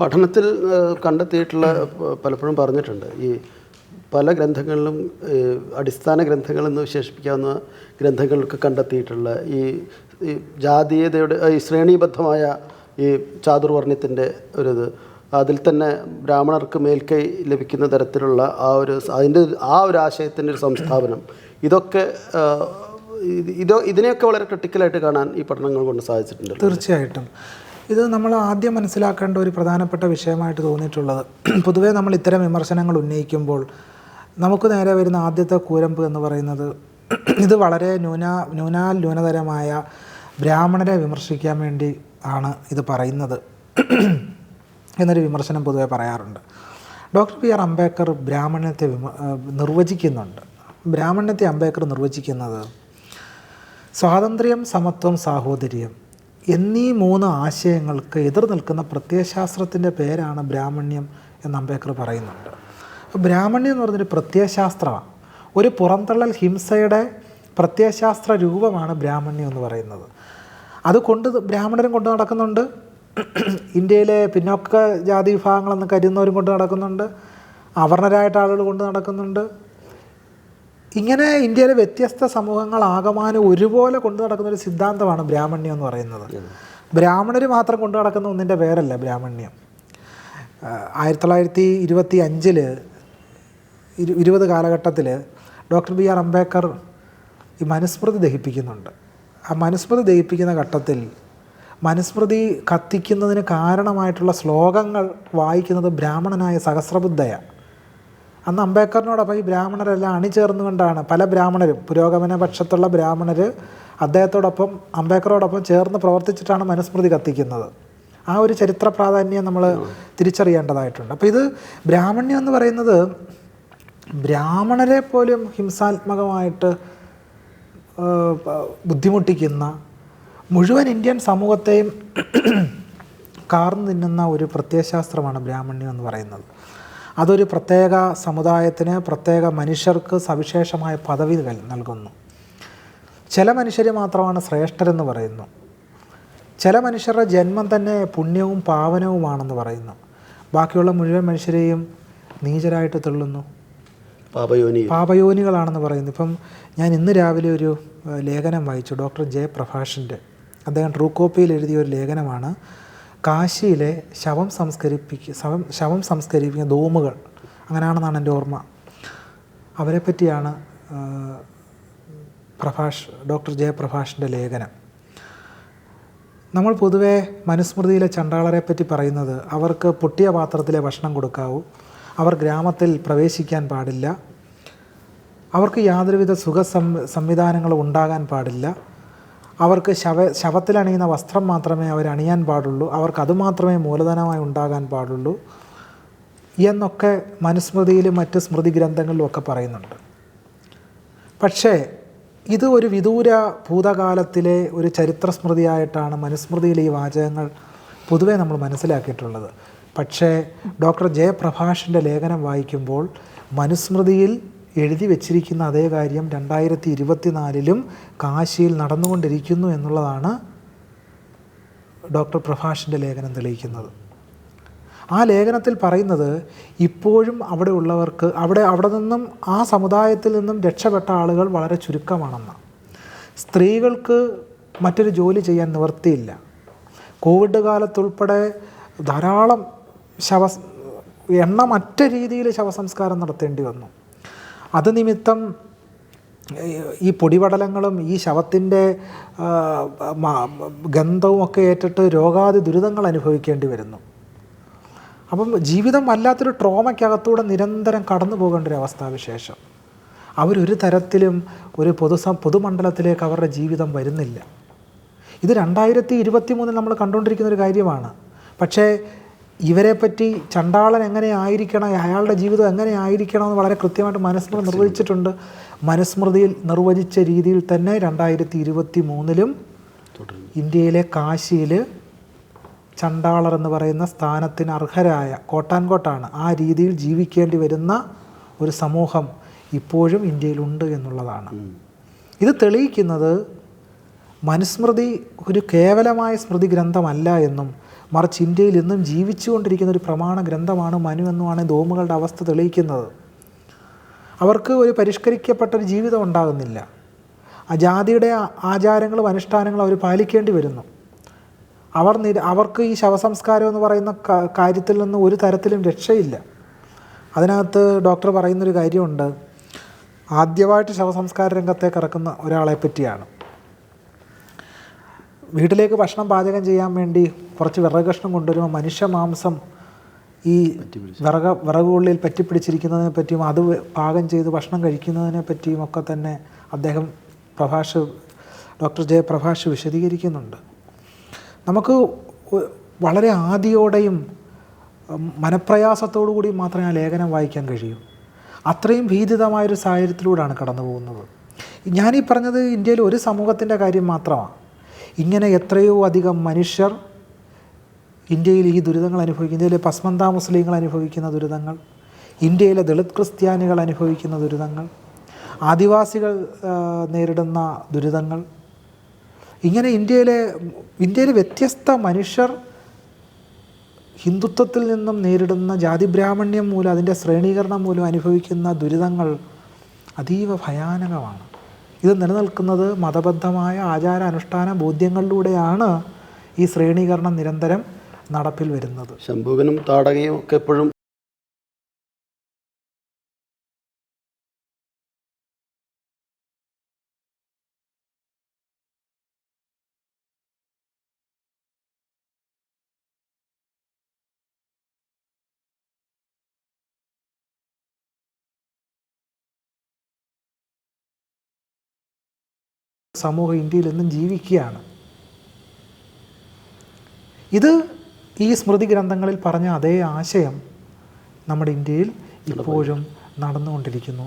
പഠനത്തിൽ കണ്ടെത്തിയിട്ടുള്ള പലപ്പോഴും പറഞ്ഞിട്ടുണ്ട്. ഈ പല ഗ്രന്ഥങ്ങളിലും അടിസ്ഥാന ഗ്രന്ഥങ്ങളെന്ന് വിശേഷിപ്പിക്കാവുന്ന ഗ്രന്ഥങ്ങൾക്ക് കണ്ടെത്തിയിട്ടുള്ള ഈ ജാതീയതയുടെ ഈ ശ്രേണീബദ്ധമായ ഈ ചാതുർവർണയത്തിന്റെ ഒരു ഇത് അതിൽ തന്നെ ബ്രാഹ്മണർക്ക് മേൽക്കൈ ലഭിക്കുന്ന തരത്തിലുള്ള ആ ഒരു അതിന്റെ ആ ഒരു ആശയത്തിന്റെ ഒരു സംസ്ഥാപനം. ഇതൊക്കെ ഇതോ ഇതിനെയൊക്കെ വളരെ ക്രിട്ടിക്കലായിട്ട് കാണാൻ ഈ പഠനങ്ങൾ കൊണ്ട് സാധിച്ചിട്ടുണ്ട്. തീർച്ചയായിട്ടും. ഇത് നമ്മൾ ആദ്യം മനസ്സിലാക്കേണ്ട ഒരു പ്രധാനപ്പെട്ട വിഷയമായിട്ട് തോന്നിയിട്ടുള്ളത്. പൊതുവേ നമ്മൾ ഇത്തരം വിമർശനങ്ങൾ ഉന്നയിക്കുമ്പോൾ നമുക്ക് നേരെ വരുന്ന ആദ്യത്തെ കൂരമ്പ് എന്ന് പറയുന്നത് ഇത് വളരെ ന്യൂന ന്യൂനാൽ ന്യൂനതരമായ ബ്രാഹ്മണരെ വിമർശിക്കാൻ വേണ്ടി ആണ് ഇത് പറയുന്നത് എന്നൊരു വിമർശനം പൊതുവെ പറയാറുണ്ട്. ഡോക്ടർ പി ആർ അംബേദ്കർ ബ്രാഹ്മണ്യത്തെ നിർവചിക്കുന്നുണ്ട്. ബ്രാഹ്മണ്യത്തെ അംബേദ്കർ നിർവചിക്കുന്നത് സ്വാതന്ത്ര്യം സമത്വം സാഹോദര്യം എന്നീ മൂന്ന് ആശയങ്ങൾക്ക് എതിർ നിൽക്കുന്ന പ്രത്യയശാസ്ത്രത്തിന്റെ പേരാണ് ബ്രാഹ്മണ്യം എന്ന് അംബേദ്കർ പറയുന്നുണ്ട്. അപ്പോൾ ബ്രാഹ്മണ്യം എന്ന് പറഞ്ഞൊരു പ്രത്യയശാസ്ത്രമാണ്. ഒരു പുറന്തള്ളൽ ഹിംസയുടെ പ്രത്യയശാസ്ത്ര രൂപമാണ് ബ്രാഹ്മണ്യം എന്ന് പറയുന്നത്. അത് കൊണ്ട് ബ്രാഹ്മണരും കൊണ്ട് നടക്കുന്നുണ്ട്. ഇന്ത്യയിലെ പിന്നോക്ക ജാതി വിഭാഗങ്ങളെന്ന് കരുതുന്നവരും കൊണ്ട് നടക്കുന്നുണ്ട്. അവർണരായിട്ട് ആളുകൾ കൊണ്ട് നടക്കുന്നുണ്ട്. ഇങ്ങനെ ഇന്ത്യയിലെ വ്യത്യസ്ത സമൂഹങ്ങൾ ആകമാനം ഒരുപോലെ കൊണ്ടു നടക്കുന്ന ഒരു സിദ്ധാന്തമാണ് ബ്രാഹ്മണ്യം എന്ന് പറയുന്നത്. ബ്രാഹ്മണർ മാത്രം കൊണ്ടു നടക്കുന്ന ഒന്നിന്റെ പേരല്ല ബ്രാഹ്മണ്യം. ആയിരത്തി തൊള്ളായിരത്തി ഇരുപത്തി അഞ്ചിൽ ഇരു ഇരുപത് കാലഘട്ടത്തിൽ ഡോക്ടർ ബി ആർ അംബേദ്കർ ഈ മനുസ്മൃതി ദഹിപ്പിക്കുന്നുണ്ട്. ആ മനുസ്മൃതി ദഹിപ്പിക്കുന്ന ഘട്ടത്തിൽ മനുസ്മൃതി കത്തിക്കുന്നതിന് കാരണമായിട്ടുള്ള ശ്ലോകങ്ങൾ വായിക്കുന്നത് ബ്രാഹ്മണനായ സഹസ്രബുദ്ധയാണ് അന്ന് അംബേദ്കറിനോടൊപ്പം ഈ ബ്രാഹ്മണരെല്ലാം അണിചേർന്നുകൊണ്ടാണ് പല ബ്രാഹ്മണരും പുരോഗമന പക്ഷത്തുള്ള ബ്രാഹ്മണർ അദ്ദേഹത്തോടൊപ്പം അംബേദ്കറോടൊപ്പം ചേർന്ന് പ്രവർത്തിച്ചിട്ടാണ് മനുസ്മൃതി കത്തിക്കുന്നത്. ആ ഒരു ചരിത്ര പ്രാധാന്യം നമ്മൾ തിരിച്ചറിയേണ്ടതായിട്ടുണ്ട്. അപ്പോൾ ഇത് ബ്രാഹ്മണ്യം എന്ന് പറയുന്നത് ബ്രാഹ്മണരെ പോലും ഹിംസാത്മകമായിട്ട് ബുദ്ധിമുട്ടിക്കുന്ന മുഴുവൻ ഇന്ത്യൻ സമൂഹത്തെയും കാർന്നു തിന്നുന്ന ഒരു പ്രത്യയശാസ്ത്രമാണ് ബ്രാഹ്മണ്യം എന്ന് പറയുന്നത്. അതൊരു പ്രത്യേക സമുദായത്തിന് പ്രത്യേക മനുഷ്യർക്ക് സവിശേഷമായ പദവി നൽകുന്നു. ചില മനുഷ്യർ മാത്രമാണ് ശ്രേഷ്ഠരെന്ന് പറയുന്നു. ചില മനുഷ്യരുടെ ജന്മം തന്നെ പുണ്യവും പാവനവുമാണെന്ന് പറയുന്നു. ബാക്കിയുള്ള മുഴുവൻ മനുഷ്യരെയും നീചരായിട്ട് തള്ളുന്നു. പാപയോനി പാപയോനികളാണെന്ന് പറയുന്നു. ഇപ്പം ഞാൻ ഇന്ന് രാവിലെ ഒരു ലേഖനം വായിച്ചു. ഡോക്ടർ ജയപ്രഭാഷിന്റെ. അദ്ദേഹം ട്രൂ കോപ്പിയിൽ എഴുതിയ ഒരു ലേഖനമാണ് കാശിയിലെ ശവം സംസ്കരിപ്പിക്കുക ശവം ശവം സംസ്കരിപ്പിക്കുന്ന ധൂമുകൾ അങ്ങനെയാണെന്നാണ് എന്റെ ഓർമ്മ. അവരെ പറ്റിയാണ് പ്രഭാഷ് ഡോക്ടർ ജയപ്രഭാഷിന്റെ ലേഖനം. നമ്മൾ പൊതുവേ മനുസ്മൃതിയിലെ ചണ്ടാളരെ പറ്റി പറയുന്നത് അവർക്ക് പൊട്ടിയ പാത്രത്തിലെ ഭക്ഷണം കൊടുക്കാവൂ അവർ ഗ്രാമത്തിൽ പ്രവേശിക്കാൻ പാടില്ല അവർക്ക് യാതൊരുവിധ സുഖ സംവിധാനങ്ങളും ഉണ്ടാകാൻ പാടില്ല അവർക്ക് ശവ ശവത്തിലണിയുന്ന വസ്ത്രം മാത്രമേ അവർ അണിയാൻ പാടുള്ളൂ. അവർക്ക് അതുമാത്രമേ മൂലധനമായി ഉണ്ടാകാൻ പാടുള്ളൂ എന്നൊക്കെ മനുസ്മൃതിയിലും മറ്റ് സ്മൃതി ഗ്രന്ഥങ്ങളിലും ഒക്കെ പറയുന്നുണ്ട്. പക്ഷേ ഇത് ഒരു വിദൂര ഭൂതകാലത്തിലെ ഒരു ചരിത്ര സ്മൃതിയായിട്ടാണ് ഈ വാചകങ്ങൾ പൊതുവേ നമ്മൾ മനസ്സിലാക്കിയിട്ടുള്ളത്. പക്ഷേ ഡോക്ടർ ജയപ്രഭാഷിന്റെ ലേഖനം വായിക്കുമ്പോൾ മനുസ്മൃതിയിൽ എഴുതി വെച്ചിരിക്കുന്ന അതേ കാര്യം രണ്ടായിരത്തി ഇരുപത്തിനാലിലും കാശിയിൽ നടന്നുകൊണ്ടിരിക്കുന്നു എന്നുള്ളതാണ് ഡോക്ടർ പ്രഭാഷിന്റെ ലേഖനം തെളിയിക്കുന്നത്. ആ ലേഖനത്തിൽ പറയുന്നത് ഇപ്പോഴും അവിടെ ഉള്ളവർക്ക് അവിടെ അവിടെ നിന്നും ആ സമുദായത്തിൽ നിന്നും രക്ഷപ്പെട്ട ആളുകൾ വളരെ ചുരുക്കമാണെന്ന്. സ്ത്രീകൾക്ക് മറ്റൊരു ജോലി ചെയ്യാൻ നിവൃത്തിയില്ല. കോവിഡ് കാലത്തുൾപ്പെടെ ധാരാളം ശവ എണ്ണമറ്റ രീതിയിൽ ശവസംസ്കാരം നടത്തേണ്ടി വന്നു. അത് നിമിത്തം ഈ പൊടിപടലങ്ങളും ഈ ശവത്തിന്റെ ഗന്ധവും ഒക്കെ ഏറ്റിട്ട് രോഗാതി ദുരിതങ്ങൾ അനുഭവിക്കേണ്ടി വരുന്നു. അപ്പം ജീവിതം വല്ലാത്തൊരു ട്രോമയ്ക്കകത്തൂടെ നിരന്തരം കടന്നു പോകേണ്ട ഒരു അവസ്ഥാവിശേഷം. അവരൊരു തരത്തിലും ഒരു പൊതുസ പൊതുമണ്ഡലത്തിലേക്ക് അവരുടെ ജീവിതം വരുന്നില്ല. ഇത് രണ്ടായിരത്തി ഇരുപത്തി മൂന്നിൽ നമ്മൾ കണ്ടുകൊണ്ടിരിക്കുന്ന ഒരു കാര്യമാണ്. പക്ഷേ ഇവരെപ്പറ്റി ചണ്ടാളൻ എങ്ങനെ ആയിരിക്കണം അയാളുടെ ജീവിതം എങ്ങനെ ആയിരിക്കണം എന്ന് വളരെ കൃത്യമായിട്ട് മനുസ്മൃതി നിർവചിച്ചിട്ടുണ്ട്. മനുസ്മൃതിയിൽ നിർവചിച്ച രീതിയിൽ തന്നെ രണ്ടായിരത്തി ഇരുപത്തി മൂന്നിലും ഇന്ത്യയിലെ കാശിയിൽ ചണ്ടാളർ എന്ന് പറയുന്ന സ്ഥാനത്തിന് അർഹരായ കോട്ടാൻകോട്ടാണ് ആ രീതിയിൽ ജീവിക്കേണ്ടി വരുന്ന ഒരു സമൂഹം ഇപ്പോഴും ഇന്ത്യയിലുണ്ട് എന്നുള്ളതാണ്. ഇത് തെളിയിക്കുന്നത് മനുസ്മൃതി ഒരു കേവലമായ സ്മൃതി ഗ്രന്ഥമല്ല എന്നും മറിച്ച് ഇന്ത്യയിൽ ഇന്നും ജീവിച്ചുകൊണ്ടിരിക്കുന്ന ഒരു പ്രമാണ ഗ്രന്ഥമാണ് മനു എന്നുമാണ് ധോമുകളുടെ അവസ്ഥ തെളിയിക്കുന്നത്. അവർക്ക് ഒരു പരിഷ്കരിക്കപ്പെട്ട ഒരു ജീവിതം ഉണ്ടാകുന്നില്ല. ജാതിയുടെ ആചാരങ്ങളും അനുഷ്ഠാനങ്ങളും അവർ പാലിക്കേണ്ടി വരുന്നു. അവർ നിര അവർക്ക് ഈ ശവസംസ്കാരം എന്ന് പറയുന്ന കാര്യത്തിൽ നിന്ന് ഒരു തരത്തിലും രക്ഷയില്ല. അതിനകത്ത് ഡോക്ടർ പറയുന്നൊരു കാര്യമുണ്ട്. ആദ്യമായിട്ട് ശവസംസ്കാര രംഗത്തേക്ക് ഇറക്കുന്ന ഒരാളെ പറ്റിയാണ് വീട്ടിലേക്ക് ഭക്ഷണം പാചകം ചെയ്യാൻ വേണ്ടി കുറച്ച് വിറക് കഷ്ണം കൊണ്ടുവരുമ്പോൾ മനുഷ്യ മാംസം ഈ വിറക വിറകുള്ളിൽ പറ്റിപ്പിടിച്ചിരിക്കുന്നതിനെ പറ്റിയും അത് പാകം ചെയ്ത് ഭക്ഷണം കഴിക്കുന്നതിനെ പറ്റിയും ഒക്കെ തന്നെ അദ്ദേഹം പ്രഭാഷ് ഡോക്ടർ ജയപ്രഭാഷ് വിശദീകരിക്കുന്നുണ്ട്. നമുക്ക് വളരെ ആദിയോടെയും മനപ്രയാസത്തോടു കൂടി മാത്രമേ ആ ലേഖനം വായിക്കാൻ കഴിയൂ. അത്രയും ഭീതിതമായൊരു സാഹചര്യത്തിലൂടെയാണ് കടന്നു പോകുന്നത് ഞാനീ പറഞ്ഞത് ഇന്ത്യയിൽ ഒരു സമൂഹത്തിന്റെ കാര്യം മാത്രമാണ്. ഇങ്ങനെ എത്രയോ അധികം മനുഷ്യർ ഇന്ത്യയിൽ ഈ ദുരിതങ്ങൾ അനുഭവിക്കുന്നു. ഇന്ത്യയിലെ പസ്മന്ത മുസ്ലിങ്ങൾ അനുഭവിക്കുന്ന ദുരിതങ്ങൾ ഇന്ത്യയിലെ ദളിത് ക്രിസ്ത്യാനികൾ അനുഭവിക്കുന്ന ദുരിതങ്ങൾ ആദിവാസികൾ നേരിടുന്ന ദുരിതങ്ങൾ. ഇങ്ങനെ ഇന്ത്യയിലെ ഇന്ത്യയിലെ വ്യത്യസ്ത മനുഷ്യർ ഹിന്ദുത്വത്തിൽ നിന്നും നേരിടുന്ന ജാതി ബ്രാഹ്മണ്യം മൂലം അതിന്റെ ശ്രേണീകരണം മൂലം അനുഭവിക്കുന്ന ദുരിതങ്ങൾ അതീവ ഭയാനകമാണ്. ഇത് നിലനിൽക്കുന്നത് മതബദ്ധമായ ആചാര അനുഷ്ഠാന ബോധ്യങ്ങളിലൂടെയാണ് ഈ ശ്രേണീകരണം നിരന്തരം നടപ്പിൽ വരുന്നത്. ശംഭുവിനും താടകയും ഒക്കെ എപ്പോഴും സമൂഹം ഇന്ത്യയിൽ എന്നും ജീവിക്കുകയാണ്. ഇത് ഈ സ്മൃതി ഗ്രന്ഥങ്ങളിൽ പറഞ്ഞ അതേ ആശയം നമ്മുടെ ഇന്ത്യയിൽ ഇപ്പോഴും നടന്നുകൊണ്ടിരിക്കുന്നു.